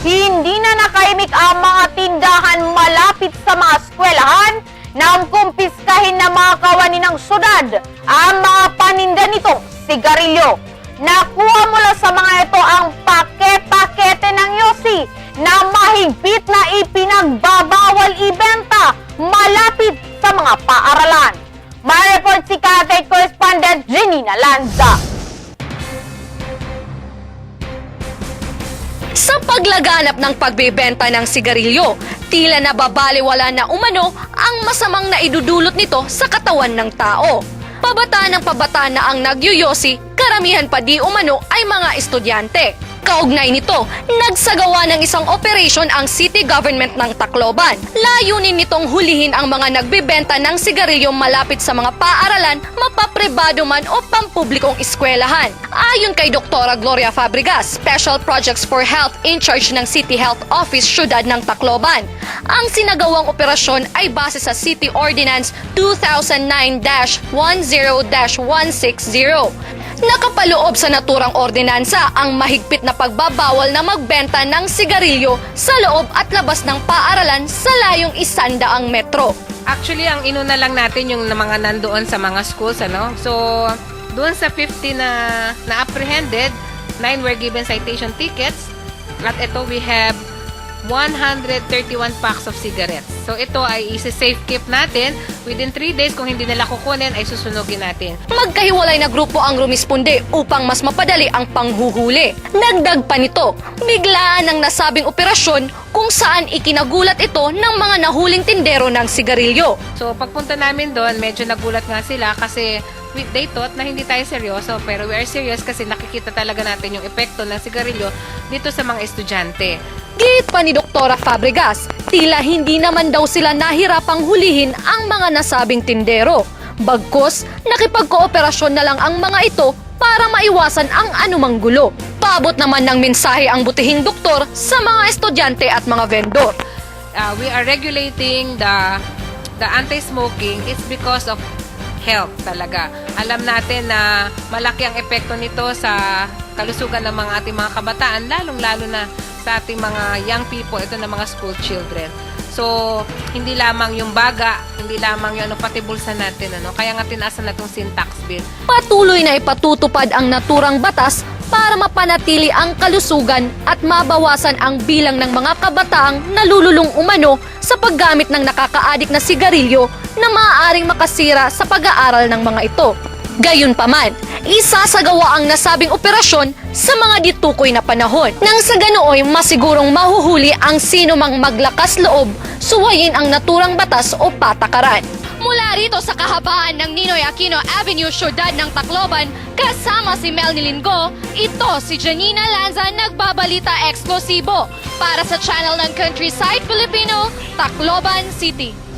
Hindi na nakaimik ang mga tindahan malapit sa mga eskwelahan nang kumpiskahin ng mga kawani ng syudad ang mga paninda nitong sigarilyo. Nakuha mula sa mga ito ang paket-pakete ng Yossi na mahigpit na ipinagbabawal ibenta malapit sa mga paaralan. May report si Katay Correspondent Janina Lanza. Sa paglaganap ng pagbebenta ng sigarilyo, tila nababaliwala na umano ang masamang naidudulot nito sa katawan ng tao. Pabata ng pabata na ang nagyuyosi, karamihan pa di umano ay mga estudyante. Kaugnay nito, nagsagawa ng isang operation ang city government ng Tacloban. Layunin nitong hulihin ang mga nagbebenta ng sigarilyo malapit sa mga paaralan, mapapribado man o pampublikong eskwelahan. Ayon kay Dr. Gloria Fabregas, Special Projects for Health in charge ng City Health Office Syudad ng Tacloban. Ang sinagawang operasyon ay base sa City Ordinance 2009-10-160. Nakapaloob sa naturang ordinansa ang mahigpit na pagbabawal na magbenta ng sigarilyo sa loob at labas ng paaralan sa layong isandaang metro. Actually, ang inuna lang natin yung mga nandoon sa mga schools, ano? So, doon sa 50 na na-apprehended, 9 were given citation tickets. At ito, we have 131 packs of cigarettes. So, ito ay isi-safe keep natin. Within 3 days, kung hindi nila kukunin, ay susunugin natin. Magkahiwalay na grupo ang rumisponde upang mas mapadali ang panghuhuli. Nagdag pa nito, biglaan ang nasabing operasyon kung saan ikinagulat ito ng mga nahuling tindero ng sigarilyo. So, pagpunta namin doon, medyo nagulat nga sila kasi we, they thought na hindi tayo seryoso. Pero we are serious kasi nakikita talaga natin yung epekto ng sigarilyo dito sa mga estudyante. Gate pa ni Doktora Fabregas, tila hindi naman daw sila nahirapang hulihin ang mga nasabing tindero. Bagkus, nakipagkooperasyon na lang ang mga ito para maiwasan ang anumang gulo. Paabot naman ng mensahe ang butihing doktor sa mga estudyante at mga vendor. uh, we are regulating the the anti-smoking it's because of health talaga. Alam natin na malaki ang epekto nito sa kalusugan ng mga ating mga kabataan, lalong-lalo na sa ating mga young people, ito na mga school children. So, hindi lamang yung baga, hindi lamang yung ano, pati bulsa natin. Ano? Kaya nga tinaasa na itong sin tax bill. Patuloy na ipatutupad ang naturang batas para mapanatili ang kalusugan at mabawasan ang bilang ng mga kabataang nalululong umano sa paggamit ng nakakaadik na sigarilyo na maaaring makasira sa pag-aaral ng mga ito. Gayunpaman, isasagawa ang nasabing operasyon sa mga ditukoy na panahon. Nang sa ganooy masigurong mahuhuli ang sino mang maglakas loob, suwayin ang naturang batas o patakaran. Mula rito sa kahabaan ng Ninoy Aquino Avenue, Syudad ng Tacloban, kasama si Melny Linggo, ito si Janina Lanza nagbabalita eksklusibo para sa channel ng Countryside Filipino, Tacloban City.